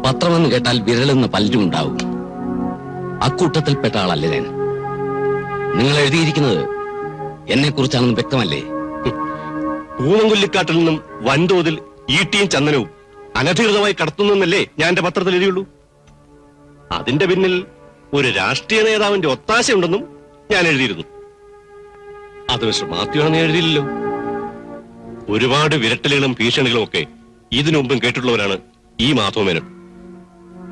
പത്രമെന്ന് കേട്ടാൽ വിരലെന്ന് പലരും ഉണ്ടാവും അക്കൂട്ടത്തിൽപ്പെട്ട ആളല്ല ഞാൻ? നിങ്ങൾ എഴുതിയിരിക്കുന്നത് എന്നെ കുറിച്ചാണെന്ന് വ്യക്തമല്ലേ? പൂവങ്കുല്ലിക്കാട്ടിൽ നിന്നും വൻതോതിൽ ഈട്ടിയും ചന്ദനവും അനധികൃതമായി കടത്തുന്നല്ലേ ഞാൻ എന്റെ പത്രത്തിൽ എഴുതിയുള്ളൂ. അതിന്റെ പിന്നിൽ ഒരു രാഷ്ട്രീയ നേതാവിന്റെ ഒത്താശയുണ്ടെന്നും ഞാൻ എഴുതിയിരുന്നു. അത് മിസ്റ്റർ മാത്യു ആണെന്ന് എഴുതിയില്ലല്ലോ. ഒരുപാട് വിരട്ടലുകളും ഭീഷണികളും ഒക്കെ ഇതിനു മുമ്പും കേട്ടിട്ടുള്ളവരാണ് ഈ മാധവമേനൻ.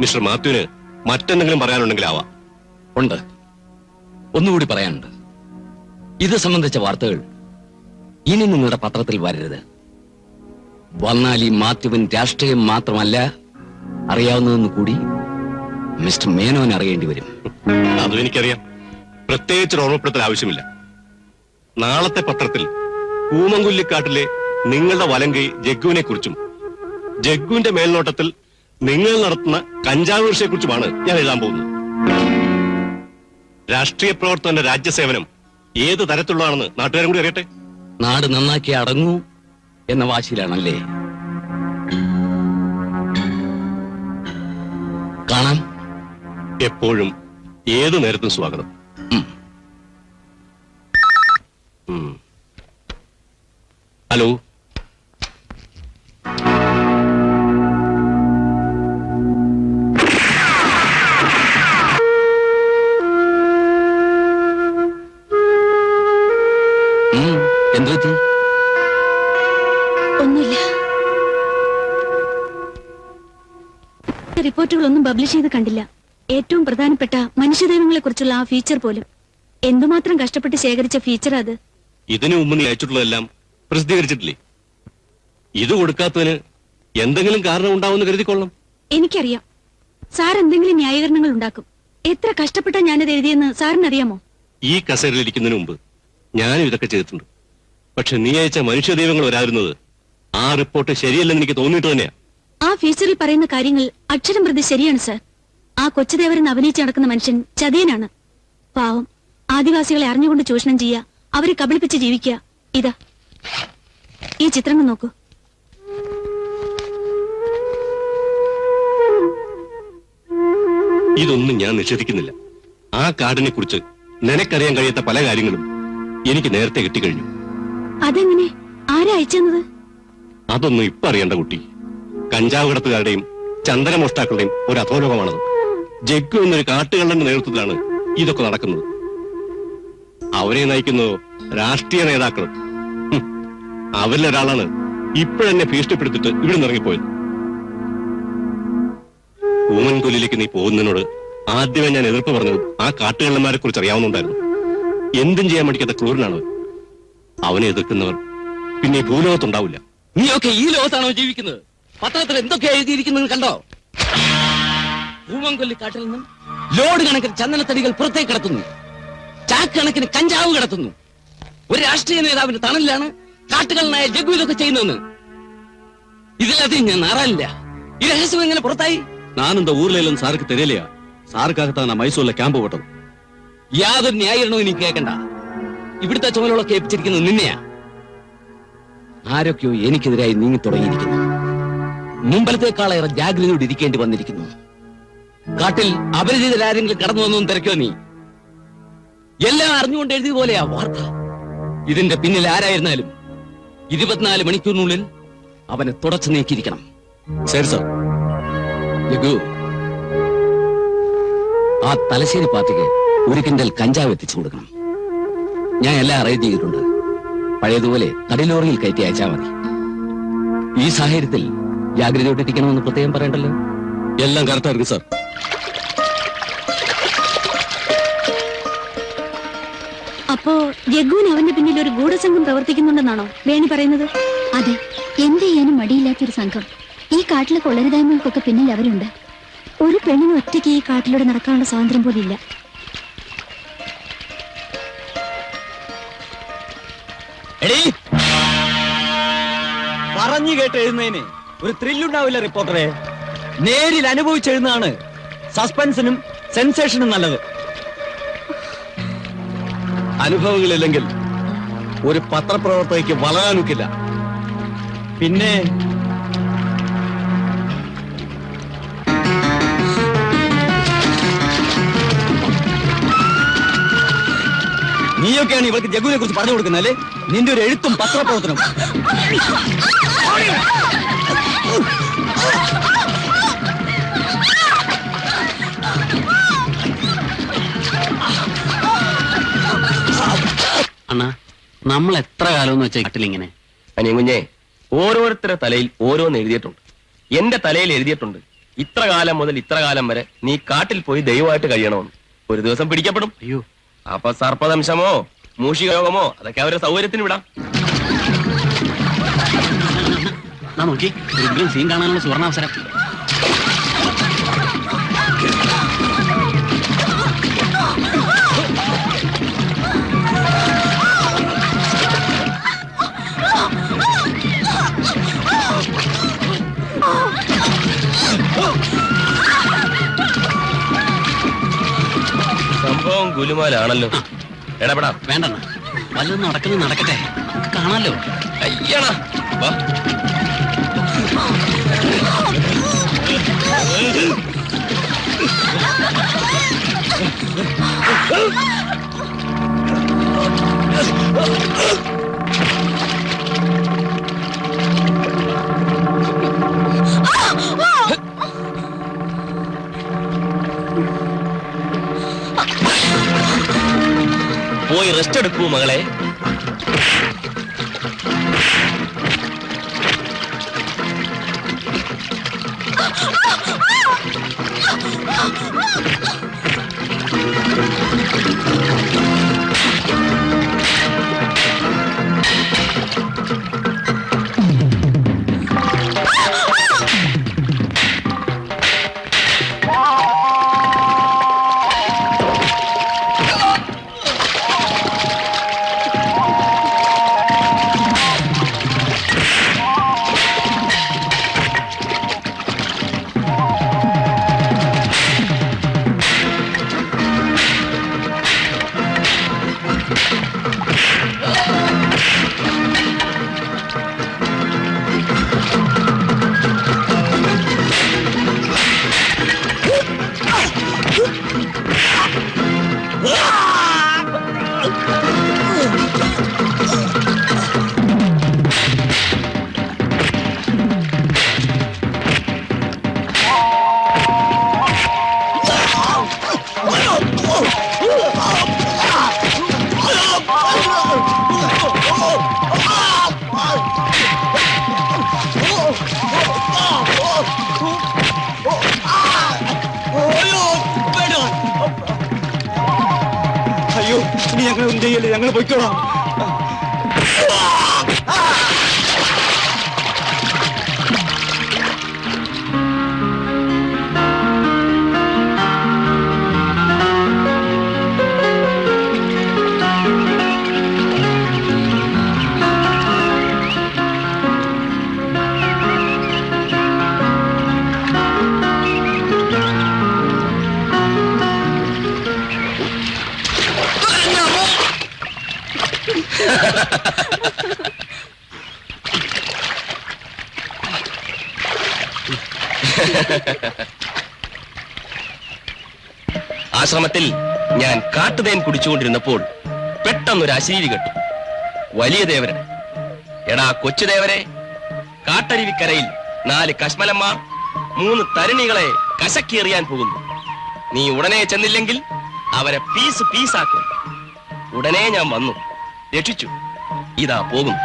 മിസ്റ്റർ മാത്യുവിന് മറ്റെന്തെങ്കിലും പറയാനുണ്ടെങ്കിൽ ആവാം. ഉണ്ട്. ഒന്നുകൂടി പറയാനുണ്ട്. ഇത് സംബന്ധിച്ച വാർത്തകൾ ഇനി നിങ്ങളുടെ പത്രത്തിൽ വരരുത്. വന്നാൽ ഈ മാത്യുവിൻ രാഷ്ട്രീയം മാത്രമല്ല അറിയാവുന്നതെന്ന് കൂടി മിസ്റ്റർ മേനോൻ അറിയേണ്ടി വരും. അതും എനിക്കറിയാം. പ്രത്യേകിച്ച് ഓർമ്മപ്പെടുത്തൽ ആവശ്യമില്ല. നാളത്തെ പത്രത്തിൽ കൂമങ്കുല്ലിക്കാട്ടിലെ നിങ്ങളുടെ വലങ്കൈ ജഗ്ഗുവിനെ കുറിച്ചും ജഗ്ഗുവിന്റെ മേൽനോട്ടത്തിൽ നിങ്ങൾ നടത്തുന്ന കഞ്ചാവ് കൃഷിയെ കുറിച്ചുമാണ് ഞാൻ എഴുതാൻ പോകുന്നത്. രാഷ്ട്രീയ പ്രവർത്തകന്റെ രാജ്യസേവനം ഏത് തരത്തിലുള്ളതാണെന്ന് നാട്ടുകാരും കൂടി അറിയട്ടെ? നാട് നന്നാക്കി അടങ്ങൂ എന്ന വാശിയിലാണല്ലേ? കാണാം. എപ്പോഴും ഏത് നേരത്തും സ്വാഗതം. ഹലോ? റിപ്പോർട്ടുകളൊന്നും പബ്ലിഷ് ചെയ്ത് കണ്ടില്ല. ഏറ്റവും പ്രധാനപ്പെട്ട മനുഷ്യദൈവങ്ങളെ കുറിച്ചുള്ള ആ ഫീച്ചർ പോലും. എന്തുമാത്രം കഷ്ടപ്പെട്ട് ശേഖരിച്ച ഫീച്ചർ അത്? ഇതിനു മുമ്പ് നീ അയച്ചിട്ടുള്ളതെല്ലാം പ്രസിദ്ധീകരിച്ചിട്ടില്ലേ? ഇത് കൊടുക്കാത്തതിന് എന്തെങ്കിലും കാരണം ഉണ്ടാവുമെന്ന് കരുതിക്കൊള്ളാം എനിക്കറിയാം. സാർ എന്തെങ്കിലും ന്യായീകരണങ്ങൾ ഉണ്ടാക്കും. എത്ര കഷ്ടപ്പെട്ടാ ഞാനത് എഴുതിയെന്ന് സാറിനറിയാമോ? ഈ കസേരയിൽ ഇരിക്കുന്നതിന് മുമ്പ് ഞാനും ഇതൊക്കെ ചെയ്തിട്ടുണ്ട്. പക്ഷെ നീ അയച്ച മനുഷ്യ ദൈവങ്ങൾ വരാതിരുന്നത് ആ റിപ്പോർട്ട് ശരിയല്ലെന്ന് എനിക്ക് തോന്നിയിട്ട് തന്നെയാ. ആ ഫീച്ചറിൽ പറയുന്ന കാര്യങ്ങൾ അക്ഷരം പ്രതി ശരിയാണ് സർ ആ കൊച്ചുദേവരൻ അഭിനയിച്ച് നടക്കുന്ന മനുഷ്യൻ ചതിയനാണ്. പാവം. ആദിവാസികളെ അറിഞ്ഞുകൊണ്ട് ചൂഷണം ചെയ്യുക അവരെ കബളിപ്പിച്ച് ജീവിക്കുക. ഇതാ. ഈ ചിത്രങ്ങൾ നോക്കൂ. ഇതൊന്നും ഞാൻ നിഷേധിക്കുന്നില്ല. ആ കാർഡിനെ കുറിച്ച് നിനക്കറിയാൻ കഴിയാത്ത പല കാര്യങ്ങളും എനിക്ക് നേരത്തെ കിട്ടിക്കഴിഞ്ഞു. അതെങ്ങനെ? ആരാ അയച്ചെന്നത് അതൊന്നും ഇപ്പൊ അറിയണ്ട കുട്ടി. കഞ്ചാവ് കടത്തുകാരുടെയും ചന്ദനമോഷ്ടാക്കളുടെയും ഒരു അധോലോകമാണത്. ജഗ്ഗു എന്നൊരു കാട്ടുകള്ളന്റെ നേതൃത്വത്തിലാണ് ഇതൊക്കെ നടക്കുന്നത്. അവരെ നയിക്കുന്നത് രാഷ്ട്രീയ നേതാക്കൾ. അവരിലൊരാളാണ് ഇപ്പോഴെന്നെ ഭീഷണിപ്പെടുത്തിട്ട് ഇവിടെ ഇറങ്ങിപ്പോയത്. കൂമൻകൊല്ലിലേക്ക് നീ പോകുന്നതിനോട് ആദ്യമേ ഞാൻ എതിർപ്പ് പറഞ്ഞത് ആ കാട്ടുകള്ളന്മാരെ കുറിച്ച് അറിയാവുന്നുണ്ടായിരുന്നു. എന്തും ചെയ്യാൻ മടിക്കാത്ത ക്രൂരനാണ്. അവനെ എതിർക്കുന്നവർ പിന്നെ ഈ ഭൂലോകത്തുണ്ടാവില്ല. നീയൊക്കെ ഈ ലോകത്താണോ ജീവിക്കുന്നത്? പത്രത്തിൽ എന്തൊക്കെയാ എഴുതിയിരിക്കുന്നത് കണ്ടോ? പൂവംകൊല്ലി കാട്ടിൽ നിന്നും ലോഡ് കണക്കിന് ചന്ദനത്തടികൾ പുറത്തേക്ക് കിടത്തുന്നു. ചാക്ക് കണക്കിന് കഞ്ചാവ് കടത്തുന്നു. ഒരു രാഷ്ട്രീയ നേതാവിന്റെ തണലിലാണ് കാട്ടുകളിലായ ജഗ്ഗു ഇതൊക്കെ ചെയ്യുന്നതെന്ന്. ഇതിലധികം ഞാൻ നാറാനില്ല. ഈ രഹസ്യം എങ്ങനെ പുറത്തായി? നാനെന്താ ഊരിലെല്ലാം സാർക്ക് തെരയില്ല സാർക്കാകത്താണ് മൈസൂരിലെ ക്യാമ്പ് പോട്ടത്? യാതൊരു ന്യായീകരണവും ഇനി കേൾക്കണ്ട. ഇവിടുത്തെ ചുമലുകളൊക്കെ ഏൽപ്പിച്ചിരിക്കുന്നത് നിന്നെയാ. ആരൊക്കെയോ എനിക്കെതിരായി നീങ്ങി തുടങ്ങിയിരിക്കുന്നു മുമ്പലത്തെക്കാളേറെ ജാഗ്രതയോട് ഇരിക്കേണ്ടി വന്നിരിക്കുന്നു. കാട്ടിൽ അപരിചിതരാരെങ്കിലും കടന്നു വന്നു തിരക്കോ നീ. എല്ലാം അറിഞ്ഞുകൊണ്ട് എഴുതിയ പോലെയാ വാർത്ത. ഇതിന്റെ പിന്നിൽ ആരായിരുന്നാലും ഇരുപത്തിനാല് മണിക്കൂറിനുള്ളിൽ അവനെ തുടച്ചു നീക്കിയിരിക്കണം. ശരി സർ. ലഘു ആ തലശ്ശേരി പാർട്ടിക്ക് ഒരു കിണ്ടൽ കഞ്ചാവ് എത്തിച്ചു കൊടുക്കണം. ഞാൻ എല്ലാം അറേഞ്ച് ചെയ്തിട്ടുണ്ട്. പഴയതുപോലെ തടിലോറിയിൽ കയറ്റി അയച്ചാൽ മതി. ഈ സാഹചര്യത്തിൽ ജാഗ്രതയോട്ടിരിക്കണമെന്ന് പ്രത്യേകം പറയണ്ടല്ലോ? എല്ലാം കറക്റ്റായിരിക്കും സാർ അപ്പോ ജഗ്ഗുവിന് അവന്റെ പിന്നിൽ ഒരു ഗൂഢസംഘം പ്രവർത്തിക്കുന്നുണ്ടെന്നാണോ വേണി പറയുന്നത്? അതെ. എന്ത് ചെയ്യാനും മടിയില്ലാത്തൊരു സംഘം. ഈ കാട്ടിലെ കൊള്ളരുതായ്മകൾക്കൊക്കെ പിന്നിൽ അവരുണ്ട്. ഒരു പെണ്ണിന് ഒറ്റയ്ക്ക് ഈ കാട്ടിലൂടെ നടക്കാനുള്ള സ്വാതന്ത്ര്യം പോലില്ല ഇല്ല പറഞ്ഞു കേട്ടെഴുന്നതിന് ഒരു ത്രില്ലുണ്ടാവില്ല റിപ്പോർട്ടറെ നേരിൽ അനുഭവിച്ചെഴുന്നതാണ് സസ്പെൻസിനും സെൻസേഷനും നല്ലത് അനുഭവങ്ങളില്ലെങ്കിൽ ഒരു പത്രപ്രവർത്തകയ്ക്ക് വളരാനൊക്കില്ല പിന്നെ നീയൊക്കെയാണ് ഇവർക്ക് ജഗുവിനെ കുറിച്ച് പറഞ്ഞു കൊടുക്കുന്നത് നിന്റെ ഒരു എഴുത്തും പത്രപ്രവർത്തനം അണ്ണാ നമ്മൾ എത്ര കാലം വെച്ചാൽ കാട്ടിലിങ്ങനെ അനിയൻ കുഞ്ഞെ ഓരോരുത്തരുടെ തലയിൽ ഓരോന്ന് എഴുതിയിട്ടുണ്ട്. എന്റെ തലയിൽ എഴുതിയിട്ടുണ്ട് ഇത്ര കാലം മുതൽ ഇത്ര കാലം വരെ നീ കാട്ടിൽ പോയി ദൈവമായിട്ട് കഴിയണമെന്ന്. ഒരു ദിവസം പിടിക്കപ്പെടും. അയ്യോ. അപ്പൊ സർപ്പദംശമോ മൂഷികയോഗമോ അതൊക്കെ അവരുടെ സൗകര്യത്തിന് വിടാം. എന്നാ നോക്കി. ഒരിക്കലും ഉഗ്രൻ സീൻ കാണാനുള്ള സുവർണാവസരം. സംഭവം ഗുലുമാലാണല്ലോ. എടപെടാ. വേണ്ട വല്ലതും നടക്കുന്നത് നടക്കട്ടെ. നമുക്ക് കാണാലോ? അയ്യണ വാ. പോയി റെസ്റ്റ് എടുക്കൂ മകളെ. അയ്യോ ഇനി ഞങ്ങൾ ഒന്നും ചെയ്യല്ലേ ഞങ്ങൾ പൊയ്ക്കോളാം. ആശ്രമത്തിൽ ഞാൻ കാട്ടുതേൻ കുടിച്ചുകൊണ്ടിരുന്നപ്പോൾ പെട്ടെന്നൊരു അശരീരി കെട്ടു. വലിയ ദേവരൻ. എടാ കൊച്ചുദേവരെ കാട്ടരുവിക്കരയിൽ നാല് കശ്മലന്മാർ മൂന്ന് തരുണികളെ കശക്കിയെറിയാൻ പോകുന്നു. നീ ഉടനെ ചെന്നില്ലെങ്കിൽ അവരെ പീസ് പീസാക്കും. ഉടനെ ഞാൻ വന്നു. രക്ഷിച്ചു. ഇതാ പോകും